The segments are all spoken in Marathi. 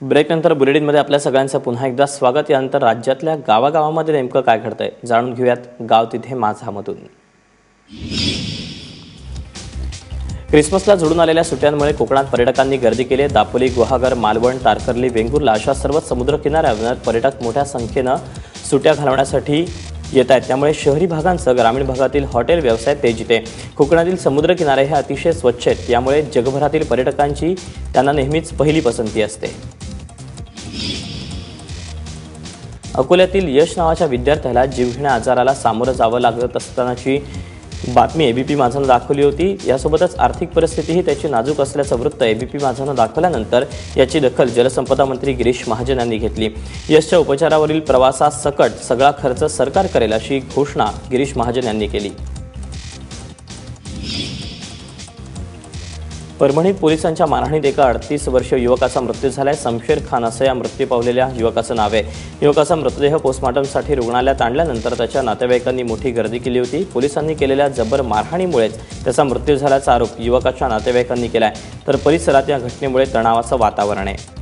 ब्रेकनंतर बुलेटिनमध्ये आपल्या सगळ्यांचं पुन्हा एकदा स्वागत. यानंतर राज्यातल्या गावागावामध्ये नेमकं काय घडतंय जाणून घेऊयात. गाव तिथे माझामधून क्रिसमसला जोडून आलेल्या सुट्ट्यांमुळे कोकणात पर्यटकांनी गर्दी केली. दापोली गुहागर मालवण तारकर्ली वेंगुर्ला अशा सर्व समुद्र किनाऱ्यावर पर्यटक मोठ्या संख्येनं सुट्ट्या घालवण्यासाठी येत आहेत. त्यामुळे शहरी भागांसह ग्रामीण भागातील हॉटेल व्यवसाय तेजीत आहे कोकणातील समुद्रकिनारे हे अतिशय स्वच्छ आहेत. यामुळे जगभरातील पर्यटकांची त्यांना नेहमीच पहिली पसंती असते. अकोल्यातील यश नावाच्या विद्यार्थ्याला जीवघेण्या आजाराला सामोरं जावं लागत असतानाची बातमी एबीपी माझानं दाखवली होती. यासोबतच आर्थिक परिस्थितीही त्याची नाजूक असल्याचं वृत्त एबीपी माझानं दाखवल्यानंतर याची दखल जलसंपदा मंत्री गिरीश महाजन यांनी घेतली. यशच्या उपचारावरील प्रवासासकट सगळा खर्च सरकार करेल अशी घोषणा गिरीश महाजन यांनी केली. परभणीत पोलिसांच्या मारहाणीत एका अडतीस वर्ष युवकाचा मृत्यू झालाय. शमशेर खान असं या मृत्यू पावलेल्या युवकाचं नाव आहे. युवकाचा मृतदेह पोस्टमॉर्टमसाठी रुग्णालयात आणल्यानंतर त्याच्या नातेवाईकांनी मोठी गर्दी केली होती. पोलिसांनी केलेल्या जबर मारहाणीमुळेच त्याचा मृत्यू झाल्याचा आरोप युवकाच्या नातेवाईकांनी केला आहे तर परिसरात या घटनेमुळे तणावाचं वातावरण आहे.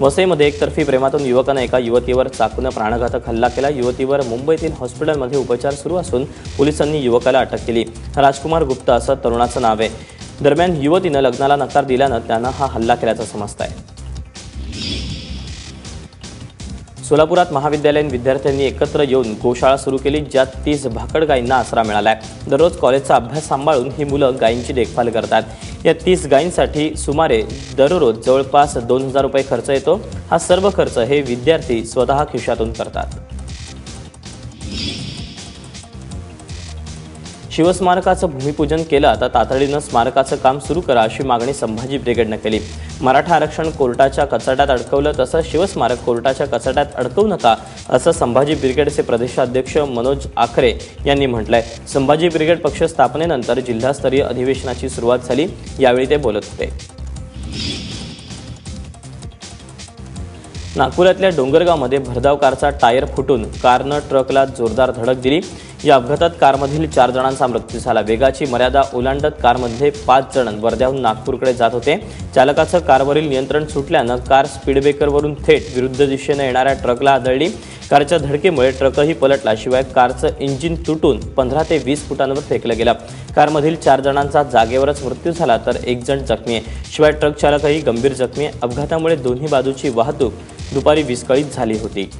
वसईमध्ये एकतर्फी प्रेमातून युवकानं एका युवतीवर चाकूनं प्राणघातक हल्ला केला. युवतीवर मुंबईतील हॉस्पिटलमध्ये उपचार सुरू असून पोलिसांनी युवकाला अटक केली. राजकुमार गुप्ता असं तरुणाचं नाव आहे. दरम्यान युवतीनं लग्नाला नकार दिल्यानं त्यानं हा हल्ला केल्याचं समजत आहे सोलापुरात महाविद्यालयीन विद्यार्थ्यांनी एकत्र येऊन गोशाळा सुरू केली ज्यात तीस भाकड गायींना आसरा मिळाला आहे दररोज कॉलेजचा अभ्यास सांभाळून ही मुलं गायींची देखभाल करतात. या तीस गायींसाठी सुमारे दररोज जवळपास दोन हजार रुपये खर्च येतो. हा सर्व खर्च हे विद्यार्थी स्वतः खिशातून करतात. शिवस्मारकाचं भूमिपूजन केलं आता तातडीनं स्मारकाचं काम सुरू करा अशी मागणी संभाजी ब्रिगेडनं केली. मराठा आरक्षण कोर्टाच्या कचाट्यात अडकवलं तसं शिवस्मारक कोर्टाच्या कचाट्यात अडकवू नका असं संभाजी ब्रिगेडचे प्रदेशाध्यक्ष मनोज आखरे यांनी म्हटलंय. संभाजी ब्रिगेड पक्ष स्थापनेनंतर जिल्हास्तरीय अधिवेशनाची सुरुवात झाली यावेळी ते बोलत होते. नागपुरातल्या डोंगरगावमध्ये भरधाव कारचा टायर फुटून कारनं ट्रकला जोरदार धडक दिली. या अपघातात कारमधील चार जणांचा मृत्यू झाला. वेगाची मर्यादा ओलांडत कारमधले पाच जण वर्ध्याहून नागपूरकडे जात होते. चालकाचं कारवरील नियंत्रण सुटल्यानं कार स्पीड ब्रेकरवरून थेट विरुद्ध दिशेनं येणाऱ्या ट्रकला आदळली. कारच्या धडकेमुळे ट्रकही पलटला शिवाय कारचं इंजिन तुटून पंधरा ते वीस फुटांवर फेकलं गेलं. कारमधील चार जणांचा जागेवरच मृत्यू झाला तर एक जण जखमी आहे. शिवाय ट्रक चालकही गंभीर जखमी आहे. अपघातामुळे दोन्ही बाजूची वाहतूक दुपारी विस्कळीत झाली होती.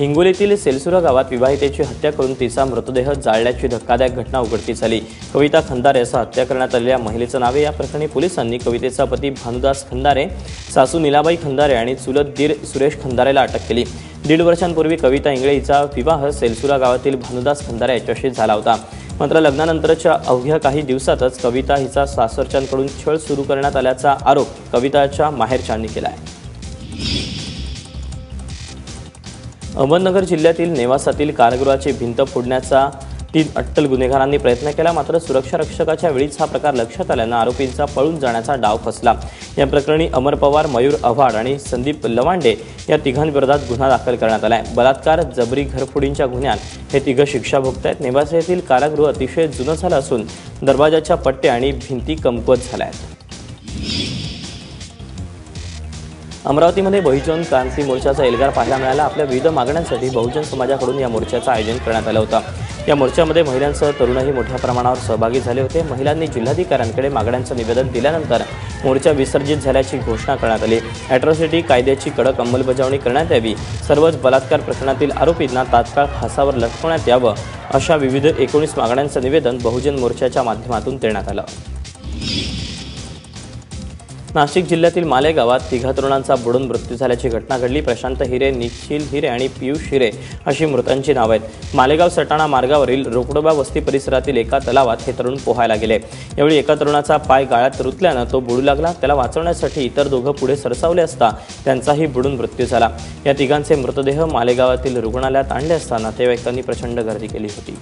हिंगोलीतील सेलसुरा गावात विवाहितेची हत्या करून तिचा मृतदेह जाळल्याची धक्कादायक घटना उघडकीस आली. कविता खंदारे असं हत्या करण्यात आलेल्या महिलेचं नाव आहे. या प्रकरणी पोलिसांनी कवितेचा पती भानुदास खंदारे सासू निलाबाई खंदारे आणि चुलत दीर सुरेश खंदारेला अटक केली. दीड वर्षांपूर्वी कविता इंगळे हिचा विवाह सेलसुरा गावातील भानुदास खंदारे याच्याशी झाला होता. मात्र लग्नानंतरच्या अवघ्या काही दिवसातच कविता हिचा सासरच्यांकडून छळ सुरू करण्यात आल्याचा आरोप कविताच्या माहेरच्यांनी केला आहे. अहमदनगर जिल्ह्यातील नेवासातील कारागृहाची भिंत फोडण्याचा तीन अट्टल गुन्हेगारांनी प्रयत्न केला मात्र सुरक्षा रक्षकाच्या वेळीच हा प्रकार लक्षात आल्यानं आरोपींचा पळून जाण्याचा डाव फसला या प्रकरणी अमर पवार मयूर आव्हाड आणि संदीप लवांडे या तिघांविरोधात गुन्हा दाखल करण्यात आला आहे बलात्कार जबरी घरफोडींच्या गुन्ह्यात हे तिघं शिक्षा भोगत आहेत. नेवासा येथील कारागृह अतिशय जुनं झालं असून दरवाजाच्या पट्ट्या आणि भिंती कमकुवत झाल्या आहेत. अमरावतीमध्ये बहुजन क्रांती मोर्चाचा एल्गार पाहायला मिळाला. आपल्या विविध मागण्यांसाठी बहुजन समाजाकडून या मोर्चाचं आयोजन करण्यात आलं होतं. या मोर्चामध्ये महिलांसह तरुणही मोठ्या प्रमाणावर सहभागी झाले होते. महिलांनी जिल्हाधिकाऱ्यांकडे मागण्यांचं निवेदन दिल्यानंतर मोर्चा विसर्जित झाल्याची घोषणा करण्यात आली. अॅट्रॉसिटी कायद्याची कडक अंमलबजावणी करण्यात यावी सर्वच बलात्कार प्रकरणातील आरोपींना तात्काळ फासावर लटकवण्यात यावं अशा विविध एकोणीस मागण्यांचं निवेदन बहुजन मोर्चाच्या माध्यमातून देण्यात आलं. नाशिक जिल्ह्यातील मालेगावात तिघा तरुणांचा बुडून मृत्यू झाल्याची घटना घडली. प्रशांत हिरे निखिल हिरे आणि पियुष हिरे अशी मृतांची नावं आहेत. मालेगाव सटाणा मार्गावरील रोकडोबा वस्ती परिसरातील एका तलावात हे तरुण पोहायला गेले. यावेळी एका तरुणाचा पाय गाळ्यात रुतल्यानं तो बुडू लागला. त्याला वाचवण्यासाठी इतर दोघं पुढे सरसावले असता त्यांचाही बुडून मृत्यू झाला. या तिघांचे मृतदेह मालेगावातील रुग्णालयात आणले असता नातेवाईकांनी प्रचंड गर्दी केली होती.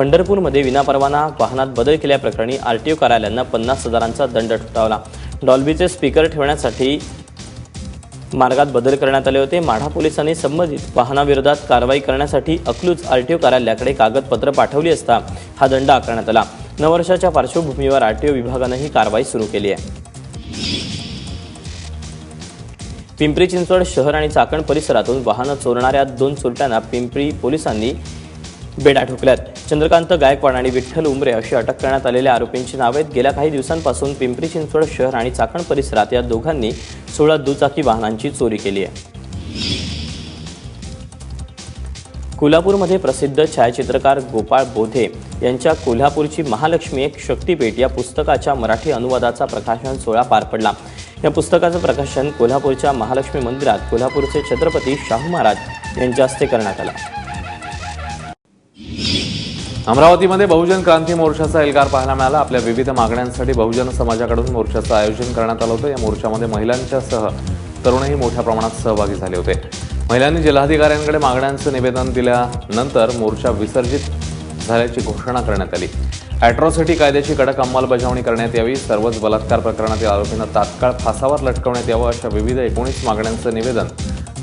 पंढरपूरमध्ये विनापरवाना वाहनात बदल केल्याप्रकरणी आर टी ओ कार्यालयांना पन्नास हजारांचा दंड ठोठावला. डॉल्बीचे स्पीकर ठेवण्यासाठी मार्गात बदल करण्यात आले होते. माढा पोलिसांनी संबंधित वाहनाविरोधात कारवाई करण्यासाठी अकलूज ओ कार्यालयाकडे कागदपत्र पाठवली असता हा दंड आकारण्यात आला. नववर्षाच्या पार्श्वभूमीवर आर टी विभागानं ही कारवाई सुरू केली आहे. पिंपरी चिंचवड शहर आणि चाकण परिसरातून वाहनं चोरणाऱ्या दोन चोरट्यांना पिंपरी पोलिसांनी बेडा ठोकल्यात. चंद्रकांत गायकवाड आणि विठ्ठल उमरे अशी अटक करण्यात आलेल्या आरोपींची नावे आहेत. गेल्या काही दिवसांपासून पिंपरी चिंचवड शहर आणि चाकण परिसरात या दोघांनी सोळा दुचाकी वाहनांची चोरी केली आहे. कोल्हापूरमध्ये प्रसिद्ध छायाचित्रकार गोपाळ बोधे यांच्या कोल्हापूरची महालक्ष्मी एक शक्तीपेठ या पुस्तकाच्या मराठी अनुवादाचा प्रकाशन सोहळा पार पडला. या पुस्तकाचं प्रकाशन कोल्हापूरच्या महालक्ष्मी मंदिरात कोल्हापूरचे छत्रपती शाहू महाराज यांच्या हस्ते करण्यात आलं. अमरावतीमध्ये बहुजन क्रांती मोर्चाचा एल्गार पाहायला मिळाला. आपल्या विविध मागण्यांसाठी बहुजन समाजाकडून मोर्चाचं आयोजन करण्यात आलं होतं. या मोर्चामध्ये महिलांच्यासह तरुणही मोठ्या प्रमाणात सहभागी झाले होते. महिलांनी जिल्हाधिकाऱ्यांकडे मागण्यांचं निवेदन दिल्यानंतर मोर्चा विसर्जित झाल्याची घोषणा करण्यात आली. अॅट्रॉसिटी कायद्याची कडक अंमलबजावणी करण्यात यावी. सर्वच बलात्कार प्रकरणातील आरोपींना तात्काळ फासावर लटकवण्यात यावं अशा विविध एकोणीस मागण्यांचं निवेदन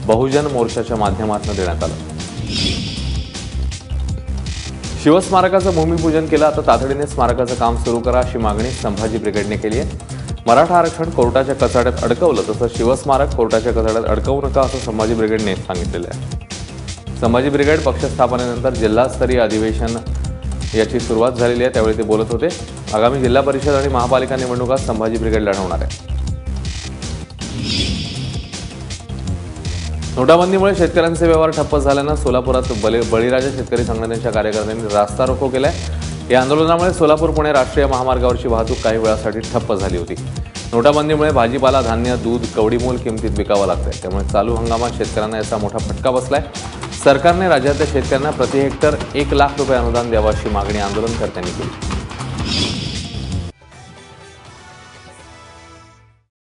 बहुजन मोर्चाच्या माध्यमातून देण्यात आलं. शिवस्मारकाचं भूमिपूजन केलं आता तातडीने स्मारकाचं काम सुरू करा अशी मागणी संभाजी ब्रिगेडने केली आहे. मराठा आरक्षण कोर्टाच्या कचाड्यात अडकवलं तसं शिवस्मारक कोर्टाच्या कचाड्यात अडकवू नका असं संभाजी ब्रिगेडने सांगितलेलं आहे. संभाजी ब्रिगेड पक्षस्थापनेनंतर जिल्हास्तरीय अधिवेशन याची सुरुवात झालेली आहे त्यावेळी ते बोलत होते. आगामी जिल्हा परिषद आणि महापालिका निवडणुकात संभाजी ब्रिगेड लढवणार आहे नोटाबंदीमुळे शेतकऱ्यांचे व्यवहार ठप्प झाल्यानं सोलापुरात बळी बळीराजा शेतकरी संघटनेच्या कार्यकर्त्यांनी रास्ता रोको केलाय. या आंदोलनामुळे सोलापूर पुणे राष्ट्रीय महामार्गावरची वाहतूक काही वेळासाठी ठप्प झाली होती. नोटाबंदीमुळे भाजीपाला धान्य दूध कवडीमोल किमतीत विकावं लागतंय. त्यामुळे चालू हंगामात शेतकऱ्यांना याचा मोठा फटका बसलाय. सरकारने राज्यातल्या शेतकऱ्यांना प्रति हेक्टर एक लाख रुपये अनुदान द्यावं अशी मागणी आंदोलनकर्त्यांनी केली.